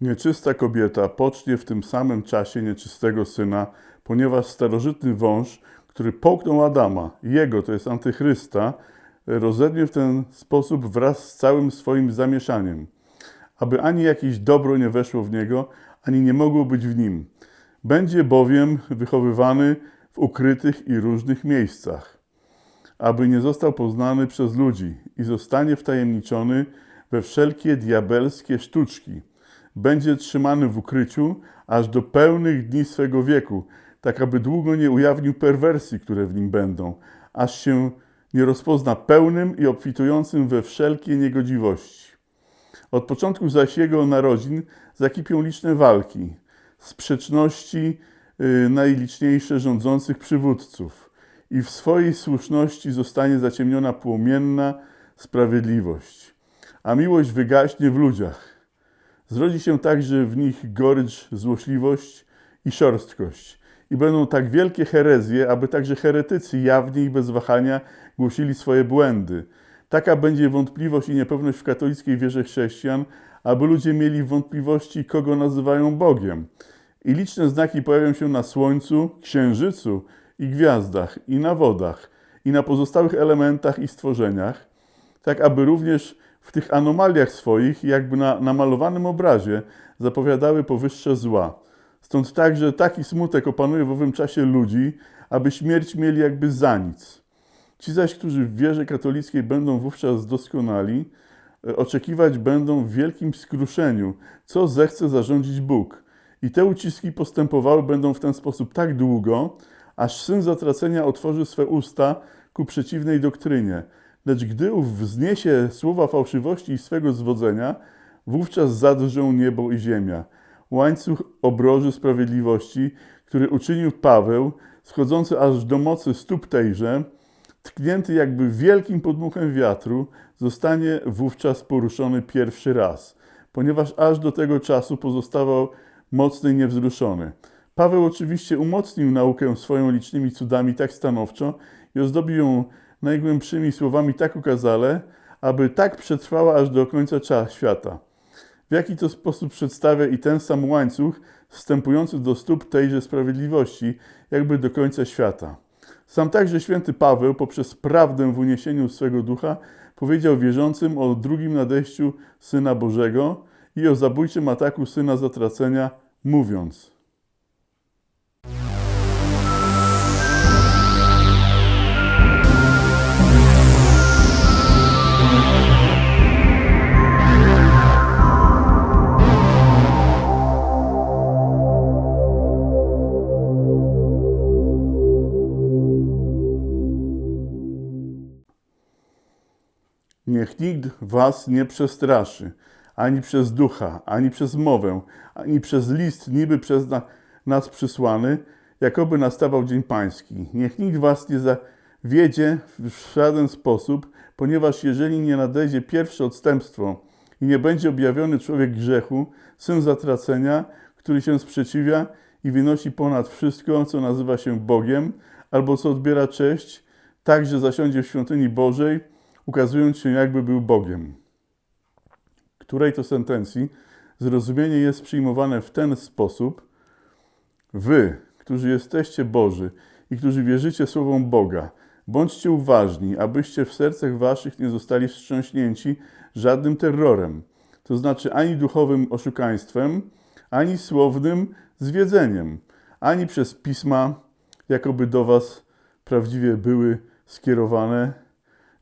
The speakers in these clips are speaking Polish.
Nieczysta kobieta pocznie w tym samym czasie nieczystego syna, ponieważ starożytny wąż, który połknął Adama, jego, to jest antychrysta, rozednie w ten sposób wraz z całym swoim zamieszaniem, aby ani jakieś dobro nie weszło w niego, ani nie mogło być w nim. Będzie bowiem wychowywany w ukrytych i różnych miejscach, aby nie został poznany przez ludzi i zostanie wtajemniczony we wszelkie diabelskie sztuczki. Będzie trzymany w ukryciu aż do pełnych dni swego wieku, tak aby długo nie ujawnił perwersji, które w nim będą, aż się nie rozpozna pełnym i obfitującym we wszelkie niegodziwości. Od początku zaś jego narodzin zakipią liczne walki, sprzeczności y, najliczniejsze rządzących przywódców i w swojej słuszności zostanie zaciemniona płomienna sprawiedliwość, a miłość wygaśnie w ludziach. Zrodzi się także w nich gorycz, złośliwość i szorstkość. I będą tak wielkie herezje, aby także heretycy jawnie i bez wahania głosili swoje błędy. Taka będzie wątpliwość i niepewność w katolickiej wierze chrześcijan, aby ludzie mieli wątpliwości, kogo nazywają Bogiem. I liczne znaki pojawią się na Słońcu, Księżycu i gwiazdach, i na wodach, i na pozostałych elementach i stworzeniach, tak aby również w tych anomaliach swoich, jakby na namalowanym obrazie, zapowiadały powyższe zła. Stąd także taki smutek opanuje w owym czasie ludzi, aby śmierć mieli jakby za nic. Ci zaś, którzy w wierze katolickiej będą wówczas doskonali, e, oczekiwać będą w wielkim skruszeniu, co zechce zarządzić Bóg. I te uciski postępowały będą w ten sposób tak długo, aż syn zatracenia otworzy swe usta ku przeciwnej doktrynie. Lecz gdy ów wzniesie słowa fałszywości i swego zwodzenia, wówczas zadrżą niebo i ziemia. Łańcuch obroży sprawiedliwości, który uczynił Paweł, schodzący aż do mocy stóp tejże, tknięty jakby wielkim podmuchem wiatru, zostanie wówczas poruszony pierwszy raz, ponieważ aż do tego czasu pozostawał mocny i niewzruszony. Paweł oczywiście umocnił naukę swoją licznymi cudami tak stanowczo i ozdobił ją najgłębszymi słowami tak ukazale, aby tak przetrwała aż do końca czas świata. W jaki to sposób przedstawia i ten sam łańcuch wstępujący do stóp tejże sprawiedliwości, jakby do końca świata. Sam także święty Paweł poprzez prawdę w uniesieniu swego ducha powiedział wierzącym o drugim nadejściu Syna Bożego i o zabójczym ataku Syna Zatracenia, mówiąc – Niech nikt was nie przestraszy, ani przez ducha, ani przez mowę, ani przez list niby przez na, nas przysłany, jakoby nastawał dzień pański. Niech nikt was nie zawiedzie w żaden sposób, ponieważ jeżeli nie nadejdzie pierwsze odstępstwo i nie będzie objawiony człowiek grzechu, syn zatracenia, który się sprzeciwia i wynosi ponad wszystko, co nazywa się Bogiem, albo co odbiera cześć, także zasiądzie w świątyni Bożej, ukazując się jakby był Bogiem. Której to sentencji zrozumienie jest przyjmowane w ten sposób: Wy, którzy jesteście Boży i którzy wierzycie słowom Boga, bądźcie uważni, abyście w sercach waszych nie zostali wstrząśnięci żadnym terrorem, to znaczy ani duchowym oszukaństwem, ani słownym zwiedzeniem, ani przez pisma, jakoby do was prawdziwie były skierowane,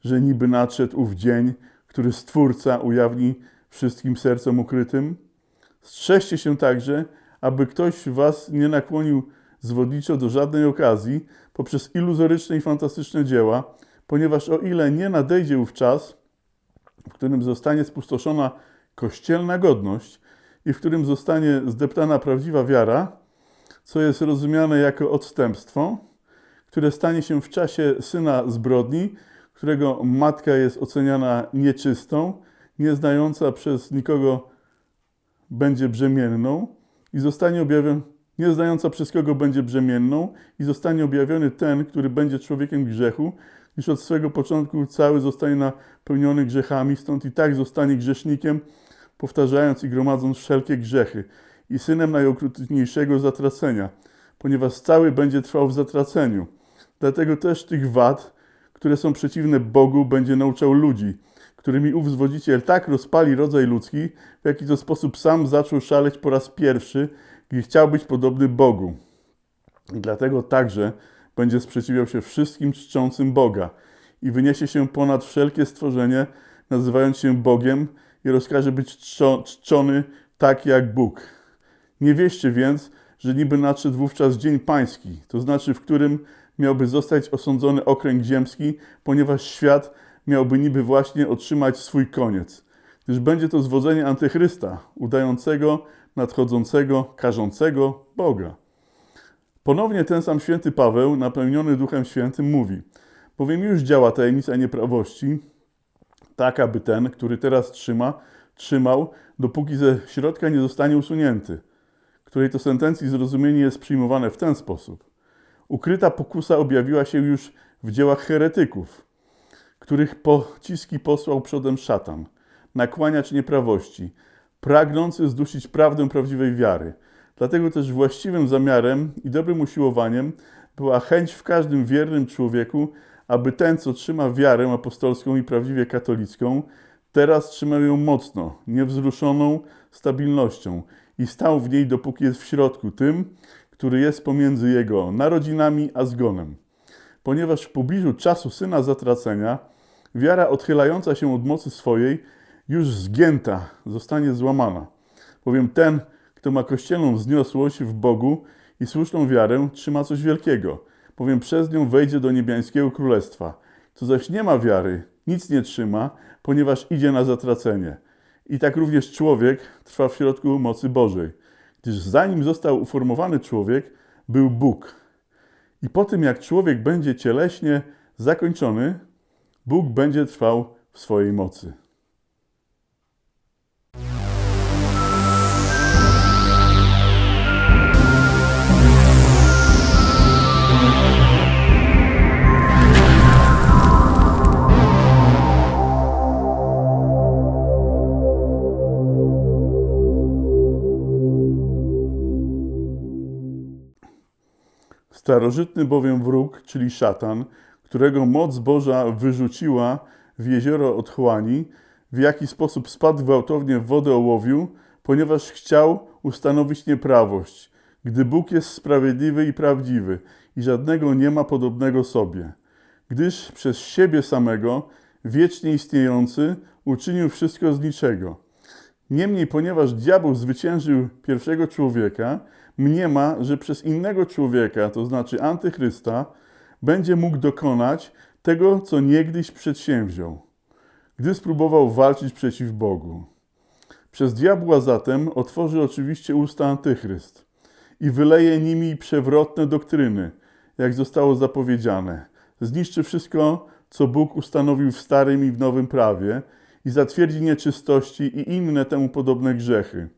że niby nadszedł ów dzień, który Stwórca ujawni wszystkim sercom ukrytym? Strzeżcie się także, aby ktoś was nie nakłonił zwodniczo do żadnej okazji poprzez iluzoryczne i fantastyczne dzieła, ponieważ o ile nie nadejdzie ów czas, w którym zostanie spustoszona kościelna godność i w którym zostanie zdeptana prawdziwa wiara, co jest rozumiane jako odstępstwo, które stanie się w czasie syna zbrodni, którego matka jest oceniana nieczystą, nieznająca przez nikogo będzie brzemienną i zostanie objawiony, nieznająca przez kogo będzie brzemienną i zostanie objawiony ten, który będzie człowiekiem grzechu, iż od swego początku cały zostanie napełniony grzechami, stąd i tak zostanie grzesznikiem, powtarzając i gromadząc wszelkie grzechy, i synem najokrutniejszego zatracenia, ponieważ cały będzie trwał w zatraceniu. Dlatego też tych wad, które są przeciwne Bogu, będzie nauczał ludzi, którymi ów zwodziciel tak rozpali rodzaj ludzki, w jaki to sposób sam zaczął szaleć po raz pierwszy, gdy chciał być podobny Bogu. I dlatego także będzie sprzeciwiał się wszystkim czczącym Boga i wyniesie się ponad wszelkie stworzenie, nazywając się Bogiem i rozkaże być czczo- czczony tak jak Bóg. Nie wieście więc, że niby nadszedł wówczas dzień pański, to znaczy w którym miałby zostać osądzony okręg ziemski, ponieważ świat miałby niby właśnie otrzymać swój koniec. Gdyż będzie to zwodzenie antychrysta, udającego, nadchodzącego, karzącego Boga. Ponownie ten sam święty Paweł, napełniony Duchem Świętym, mówi: Bowiem już działa tajemnica nieprawości, tak aby ten, który teraz trzyma, trzymał, dopóki ze środka nie zostanie usunięty, której to sentencji zrozumienie jest przyjmowane w ten sposób. Ukryta pokusa objawiła się już w dziełach heretyków, których pociski posłał przodem szatan, nakłaniacz nieprawości, pragnący zdusić prawdę prawdziwej wiary. Dlatego też właściwym zamiarem i dobrym usiłowaniem była chęć w każdym wiernym człowieku, aby ten, co trzyma wiarę apostolską i prawdziwie katolicką, teraz trzymał ją mocno, niewzruszoną stabilnością i stał w niej, dopóki jest w środku, tym, który jest pomiędzy jego narodzinami a zgonem. Ponieważ w pobliżu czasu syna zatracenia, wiara odchylająca się od mocy swojej, już zgięta, zostanie złamana. Bowiem ten, kto ma kościelną wzniosłość w Bogu i słuszną wiarę, trzyma coś wielkiego, bowiem przez nią wejdzie do niebiańskiego królestwa. Co zaś nie ma wiary, nic nie trzyma, ponieważ idzie na zatracenie. I tak również człowiek trwa w środku mocy Bożej, gdyż zanim został uformowany człowiek, był Bóg. I po tym, jak człowiek będzie cieleśnie zakończony, Bóg będzie trwał w swojej mocy. Starożytny bowiem wróg, czyli szatan, którego moc Boża wyrzuciła w jezioro otchłani, w jaki sposób spadł gwałtownie w wodę ołowiu, ponieważ chciał ustanowić nieprawość, gdy Bóg jest sprawiedliwy i prawdziwy i żadnego nie ma podobnego sobie. Gdyż przez siebie samego, wiecznie istniejący, uczynił wszystko z niczego. Niemniej, ponieważ diabeł zwyciężył pierwszego człowieka, mniema, że przez innego człowieka, to znaczy antychrysta, będzie mógł dokonać tego, co niegdyś przedsięwziął, gdy spróbował walczyć przeciw Bogu. Przez diabła zatem otworzy oczywiście usta antychryst i wyleje nimi przewrotne doktryny, jak zostało zapowiedziane. Zniszczy wszystko, co Bóg ustanowił w Starym i w Nowym Prawie i zatwierdzi nieczystości i inne temu podobne grzechy,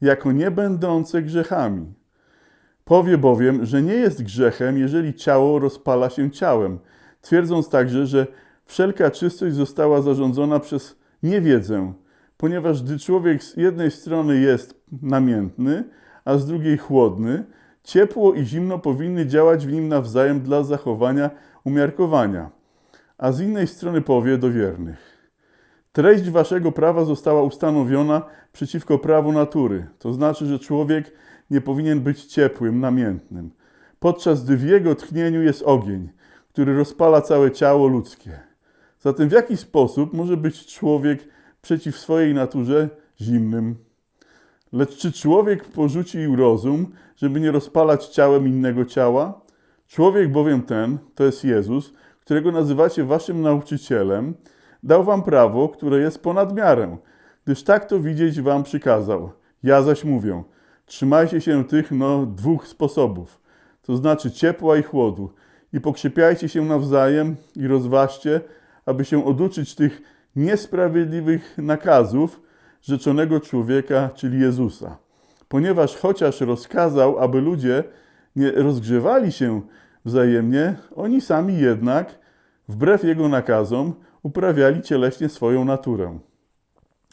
jako nie będące grzechami. Powie bowiem, że nie jest grzechem, jeżeli ciało rozpala się ciałem, twierdząc także, że wszelka czystość została zarządzona przez niewiedzę, ponieważ gdy człowiek z jednej strony jest namiętny, a z drugiej chłodny, ciepło i zimno powinny działać w nim nawzajem dla zachowania umiarkowania, a z innej strony powie do wiernych. Treść waszego prawa została ustanowiona przeciwko prawu natury, to znaczy, że człowiek nie powinien być ciepłym, namiętnym, podczas gdy w jego tchnieniu jest ogień, który rozpala całe ciało ludzkie. Zatem w jaki sposób może być człowiek przeciw swojej naturze zimnym? Lecz czy człowiek porzucił rozum, żeby nie rozpalać ciałem innego ciała? Człowiek bowiem ten, to jest Jezus, którego nazywacie waszym nauczycielem, dał wam prawo, które jest ponad miarę, gdyż tak to widzieć wam przykazał. Ja zaś mówię, trzymajcie się tych no dwóch sposobów, to znaczy ciepła i chłodu, i pokrzepiajcie się nawzajem i rozważcie, aby się oduczyć tych niesprawiedliwych nakazów rzeczonego człowieka, czyli Jezusa. Ponieważ chociaż rozkazał, aby ludzie nie rozgrzewali się wzajemnie, oni sami jednak, wbrew jego nakazom, uprawiali cieleśnie swoją naturę.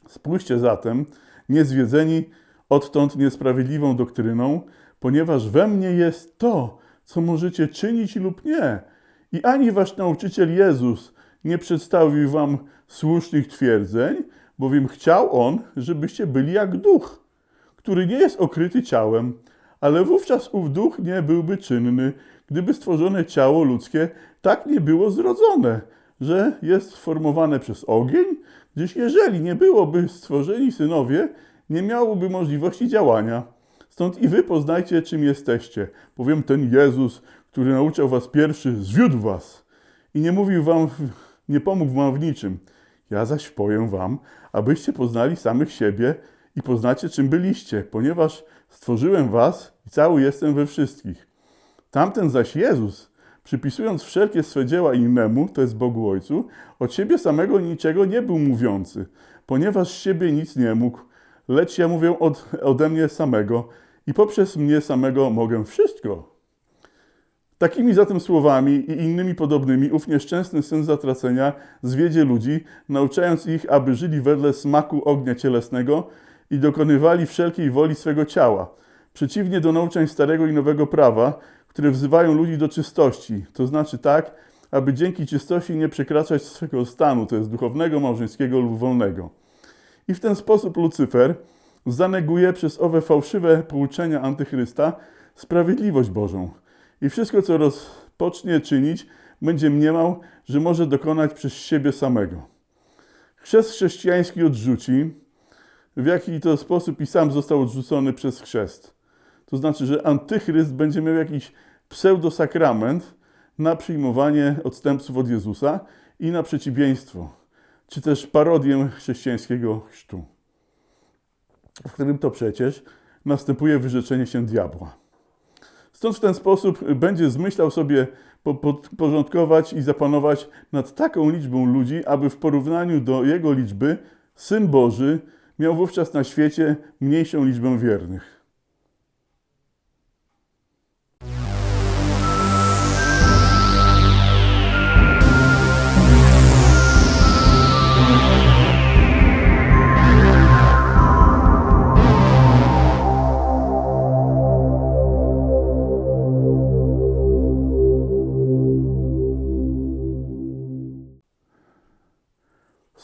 Spójrzcie zatem, niezwiedzeni odtąd niesprawiedliwą doktryną, ponieważ we mnie jest to, co możecie czynić lub nie. I ani wasz nauczyciel Jezus nie przedstawił wam słusznych twierdzeń, bowiem chciał on, żebyście byli jak duch, który nie jest okryty ciałem, ale wówczas ów duch nie byłby czynny, gdyby stworzone ciało ludzkie tak nie było zrodzone, że jest sformowane przez ogień, gdyż jeżeli nie byłoby stworzeni synowie, nie miałoby możliwości działania. Stąd i wy poznajcie, czym jesteście, bowiem ten Jezus, który nauczał was pierwszy, zwiódł was i nie mówił wam, nie pomógł wam w niczym. Ja zaś powiem wam, abyście poznali samych siebie i poznacie, czym byliście, ponieważ stworzyłem was i cały jestem we wszystkich. Tamten zaś Jezus, przypisując wszelkie swe dzieła innemu, to jest Bogu Ojcu, od siebie samego niczego nie był mówiący, ponieważ z siebie nic nie mógł, lecz ja mówię od, ode mnie samego i poprzez mnie samego mogę wszystko. Takimi zatem słowami i innymi podobnymi ów nieszczęsny syn zatracenia zwiedzie ludzi, nauczając ich, aby żyli wedle smaku ognia cielesnego i dokonywali wszelkiej woli swego ciała, przeciwnie do nauczeń Starego i Nowego Prawa, które wzywają ludzi do czystości, to znaczy tak, aby dzięki czystości nie przekraczać swego stanu, to jest duchownego, małżeńskiego lub wolnego. I w ten sposób Lucyfer zaneguje przez owe fałszywe pouczenia antychrysta sprawiedliwość Bożą. I wszystko, co rozpocznie czynić, będzie mniemał, że może dokonać przez siebie samego. Chrzest chrześcijański odrzuci, w jaki to sposób i sam został odrzucony przez chrzest. To znaczy, że antychryst będzie miał jakiś pseudosakrament na przyjmowanie odstępców od Jezusa i na przeciwieństwo, czy też parodię chrześcijańskiego chrztu, w którym to przecież następuje wyrzeczenie się diabła. Stąd w ten sposób będzie zmyślał sobie podporządkować i zapanować nad taką liczbą ludzi, aby w porównaniu do jego liczby Syn Boży miał wówczas na świecie mniejszą liczbę wiernych.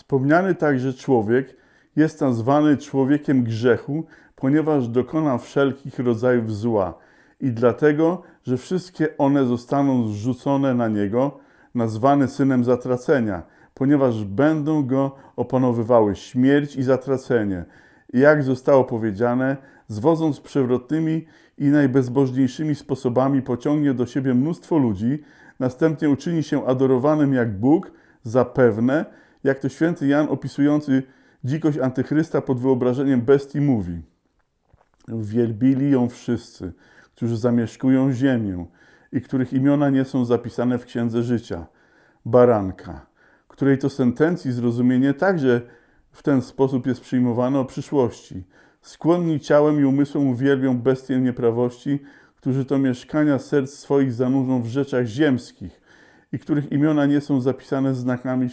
Wspomniany także człowiek jest nazwany człowiekiem grzechu, ponieważ dokona wszelkich rodzajów zła i dlatego, że wszystkie one zostaną zrzucone na niego, nazwany synem zatracenia, ponieważ będą go opanowywały śmierć i zatracenie. Jak zostało powiedziane, zwodząc przewrotnymi i najbezbożniejszymi sposobami pociągnie do siebie mnóstwo ludzi, następnie uczyni się adorowanym jak Bóg, zapewne, jak to święty Jan opisujący dzikość antychrysta pod wyobrażeniem bestii mówi. Wielbili ją wszyscy, którzy zamieszkują ziemię i których imiona nie są zapisane w księdze życia. Baranka, której to sentencji zrozumienie także w ten sposób jest przyjmowane o przyszłości. Skłonni ciałem i umysłem uwielbią bestię nieprawości, którzy to mieszkania serc swoich zanurzą w rzeczach ziemskich i których imiona nie są zapisane znakami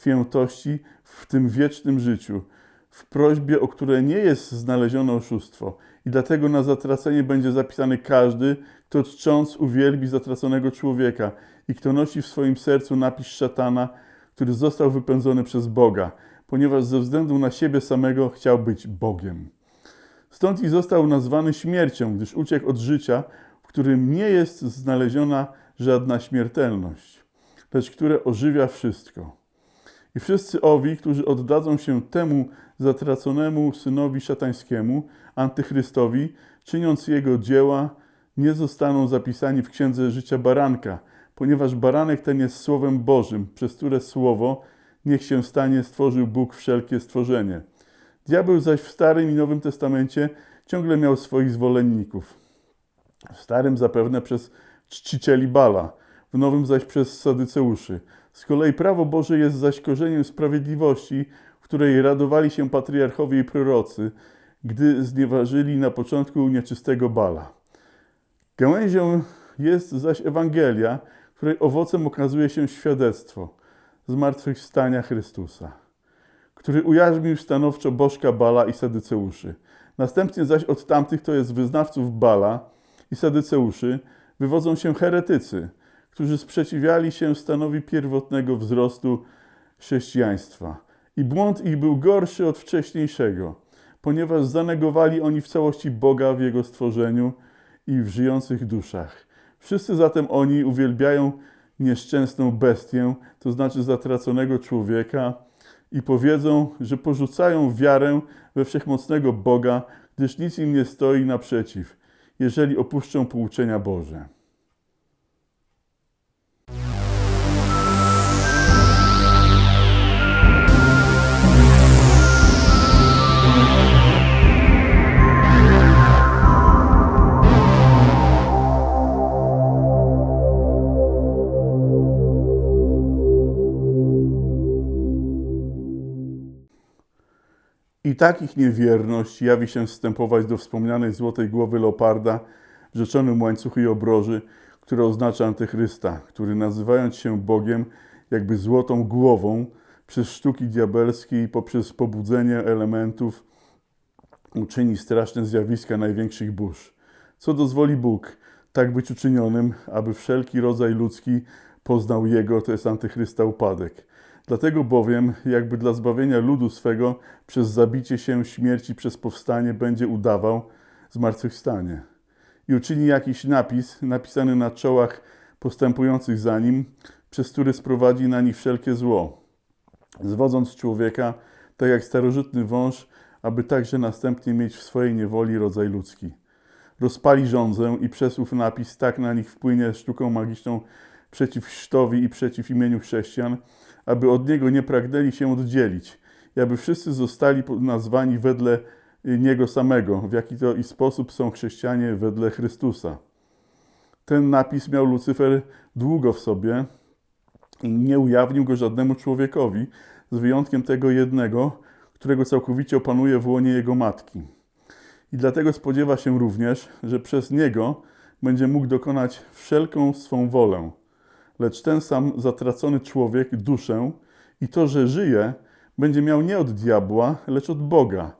świętości w tym wiecznym życiu, w prośbie, o które nie jest znalezione oszustwo. I dlatego na zatracenie będzie zapisany każdy, kto czcząc uwielbi zatraconego człowieka i kto nosi w swoim sercu napis szatana, który został wypędzony przez Boga, ponieważ ze względu na siebie samego chciał być Bogiem. Stąd i został nazwany śmiercią, gdyż uciekł od życia, w którym nie jest znaleziona żadna śmiertelność, lecz które ożywia wszystko. I wszyscy owi, którzy oddadzą się temu zatraconemu synowi szatańskiemu, antychrystowi, czyniąc jego dzieła, nie zostaną zapisani w księdze życia baranka, ponieważ baranek ten jest słowem Bożym, przez które słowo niech się stanie stworzył Bóg wszelkie stworzenie. Diabeł zaś w Starym i Nowym Testamencie ciągle miał swoich zwolenników. W Starym zapewne przez czcicieli Bala, w Nowym zaś przez Sadyceuszy. Z kolei prawo Boże jest zaś korzeniem sprawiedliwości, w której radowali się patriarchowie i prorocy, gdy znieważyli na początku nieczystego Bala. Gałęzią jest zaś Ewangelia, której owocem okazuje się świadectwo zmartwychwstania Chrystusa, który ujarzmił stanowczo Bożka Bala i Sadyceuszy. Następnie zaś od tamtych, to jest wyznawców Bala i Sadyceuszy, wywodzą się heretycy, którzy sprzeciwiali się stanowi pierwotnego wzrostu chrześcijaństwa. I błąd ich był gorszy od wcześniejszego, ponieważ zanegowali oni w całości Boga w Jego stworzeniu i w żyjących duszach. Wszyscy zatem oni uwielbiają nieszczęsną bestię, to znaczy zatraconego człowieka, i powiedzą, że porzucają wiarę we wszechmocnego Boga, gdyż nic im nie stoi naprzeciw, jeżeli opuszczą pouczenia Boże. I takich niewierność jawi się wstępować do wspomnianej złotej głowy leoparda w rzeczonym łańcuchu i obroży, które oznacza antychrysta, który nazywając się Bogiem, jakby złotą głową, przez sztuki diabelskie i poprzez pobudzenie elementów uczyni straszne zjawiska największych burz. Co dozwoli Bóg, tak być uczynionym, aby wszelki rodzaj ludzki poznał Jego, to jest antychrysta upadek. Dlatego bowiem, jakby dla zbawienia ludu swego, przez zabicie się śmierci, przez powstanie, będzie udawał zmartwychwstanie. I uczyni jakiś napis, napisany na czołach postępujących za nim, przez który sprowadzi na nich wszelkie zło, zwodząc człowieka, tak jak starożytny wąż, aby także następnie mieć w swojej niewoli rodzaj ludzki. Rozpali rządzę i przez ów napis tak na nich wpłynie sztuką magiczną przeciw chrztowi i przeciw imieniu chrześcijan, aby od niego nie pragnęli się oddzielić i aby wszyscy zostali nazwani wedle niego samego, w jaki to i sposób są chrześcijanie wedle Chrystusa. Ten napis miał Lucyfer długo w sobie i nie ujawnił go żadnemu człowiekowi, z wyjątkiem tego jednego, którego całkowicie opanuje w łonie jego matki. I dlatego spodziewa się również, że przez niego będzie mógł dokonać wszelką swą wolę. Lecz ten sam zatracony człowiek duszę i to, że żyje, będzie miał nie od diabła, lecz od Boga,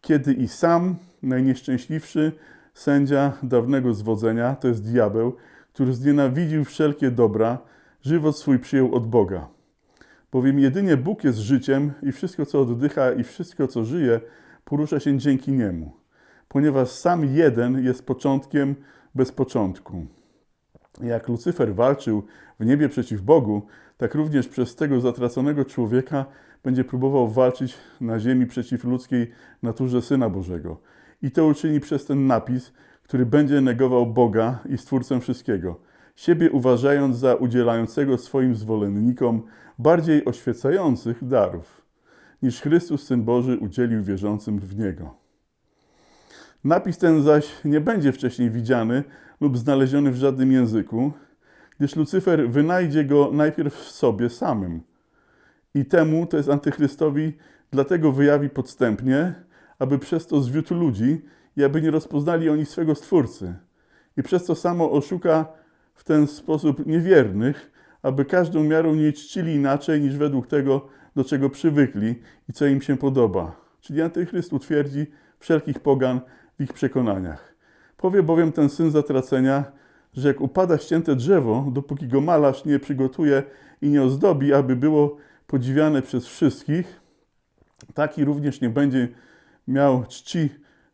kiedy i sam najnieszczęśliwszy sędzia dawnego zwodzenia, to jest diabeł, który znienawidził wszelkie dobra, żywot swój przyjął od Boga. Bowiem jedynie Bóg jest życiem i wszystko, co oddycha i wszystko, co żyje, porusza się dzięki Niemu, ponieważ sam jeden jest początkiem bez początku. Jak Lucyfer walczył w niebie przeciw Bogu, tak również przez tego zatraconego człowieka będzie próbował walczyć na ziemi przeciw ludzkiej naturze Syna Bożego. I to uczyni przez ten napis, który będzie negował Boga i Stwórcę wszystkiego, siebie uważając za udzielającego swoim zwolennikom bardziej oświecających darów, niż Chrystus Syn Boży udzielił wierzącym w Niego. Napis ten zaś nie będzie wcześniej widziany lub znaleziony w żadnym języku, gdyż Lucyfer wynajdzie go najpierw w sobie samym. I temu, to jest antychrystowi, dlatego wyjawi podstępnie, aby przez to zwiódł ludzi i aby nie rozpoznali oni swego Stwórcy. I przez to samo oszuka w ten sposób niewiernych, aby każdą miarą nie czcili inaczej niż według tego, do czego przywykli i co im się podoba. Czyli antychryst utwierdzi wszelkich pogan w ich przekonaniach. Powie bowiem ten syn zatracenia, że jak upada ścięte drzewo, dopóki go malarz nie przygotuje i nie ozdobi, aby było podziwiane przez wszystkich, taki również nie będzie miał czci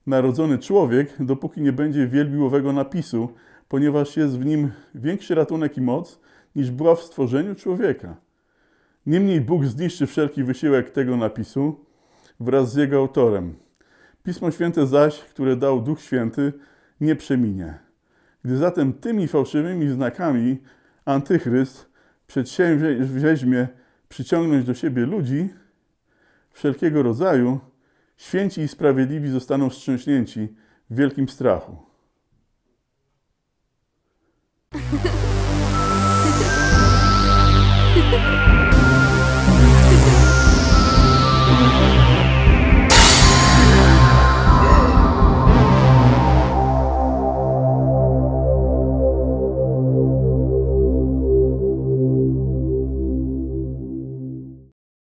narodzony człowiek, dopóki nie będzie wielbił owego napisu, ponieważ jest w nim większy ratunek i moc, niż była w stworzeniu człowieka. Niemniej Bóg zniszczy wszelki wysiłek tego napisu wraz z jego autorem. Pismo Święte zaś, które dał Duch Święty, nie przeminie. Gdy zatem tymi fałszywymi znakami antychryst przedsięweźmie przyciągnąć do siebie ludzi wszelkiego rodzaju, święci i sprawiedliwi zostaną wstrząśnięci w wielkim strachu.